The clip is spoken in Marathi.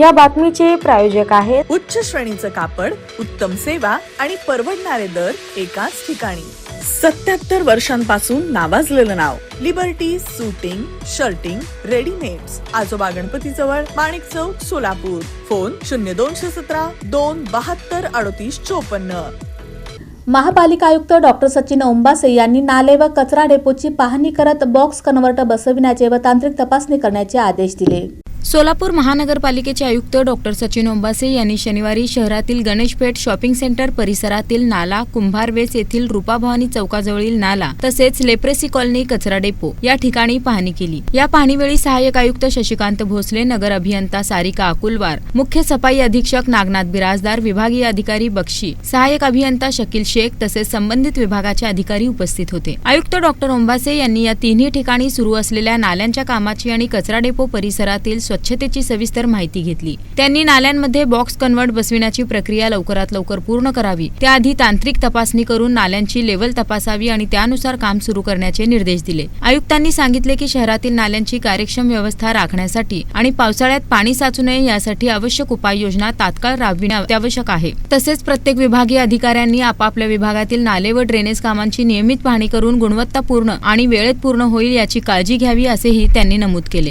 या बातमीचे प्रायोजक आहेत. उच्च श्रेणीचं कापड उत्तम सेवा आणि परवडणारे दर एकाच ठिकाणी. सत्याहत्तर वर्षांपासून नावाजलेलं नाव. Liberty suiting shirting readymades Ajoba Ganpati जवळ माणिक चौक सोलापूर. फोन शून्य दोनशे सतरा दोन बहात्तर अडतीस चोपन्न. महापालिका आयुक्त डॉक्टर सचिन ओंबासे यांनी नाले व कचरा डेपोची पाहणी करत बॉक्स कन्व्हर्टर बसविण्याचे व तांत्रिक तपासणी करण्याचे आदेश दिले. सोलापूर महानगरपालिकेचे आयुक्त डॉक्टर सचिन ओंबासे यांनी शनिवारी शहरातील गणेशपेठ शॉपिंग सेंटर परिसरातील नाला कुंभारवेस येथील रुपाभवानी चौकाजवळील नाला तसेच लेप्रेसी कॉलनी कचरा डेपो या ठिकाणी पाहणी केली. या पाहणीवेळी सहाय्यक आयुक्त शशिकांत भोसले नगर अभियंता सारिका अकुलवार मुख्य सफाई अधीक्षक नागनाथ बिराजदार विभागीय अधिकारी बक्षी सहाय्यक अभियंता शकील शेख तसेच संबंधित विभागाचे अधिकारी उपस्थित होते. आयुक्त डॉक्टर ओंबासे यांनी या तिन्ही ठिकाणी सुरू असलेल्या नाल्यांच्या कामाची आणि कचरा डेपो परिसरातील स्वच्छतेची सविस्तर माहिती घेतली. त्यांनी नाल्यांमध्ये बॉक्स कन्व्हर्ट बसविण्याची प्रक्रिया लवकरात लवकर पूर्ण करावी. त्याआधी तांत्रिक तपासणी करून नाल्यांची लेवल तपासावी आणि त्यानुसार काम सुरू करण्याचे निर्देश दिले. आयुक्तांनी सांगितले की शहरातील नाल्यांची कार्यक्षम व्यवस्था राखण्यासाठी आणि पावसाळ्यात पाणी साचू नये यासाठी आवश्यक उपाययोजना तात्काळ राबविणे अत्यावश्यक आहे. तसेच प्रत्येक विभागीय अधिकाऱ्यांनी आपापल्या विभागातील नाले व ड्रेनेज कामांची नियमित पाहणी करून गुणवत्तापूर्ण आणि वेळेत पूर्ण होईल याची काळजी घ्यावी असेही त्यांनी नमूद केले.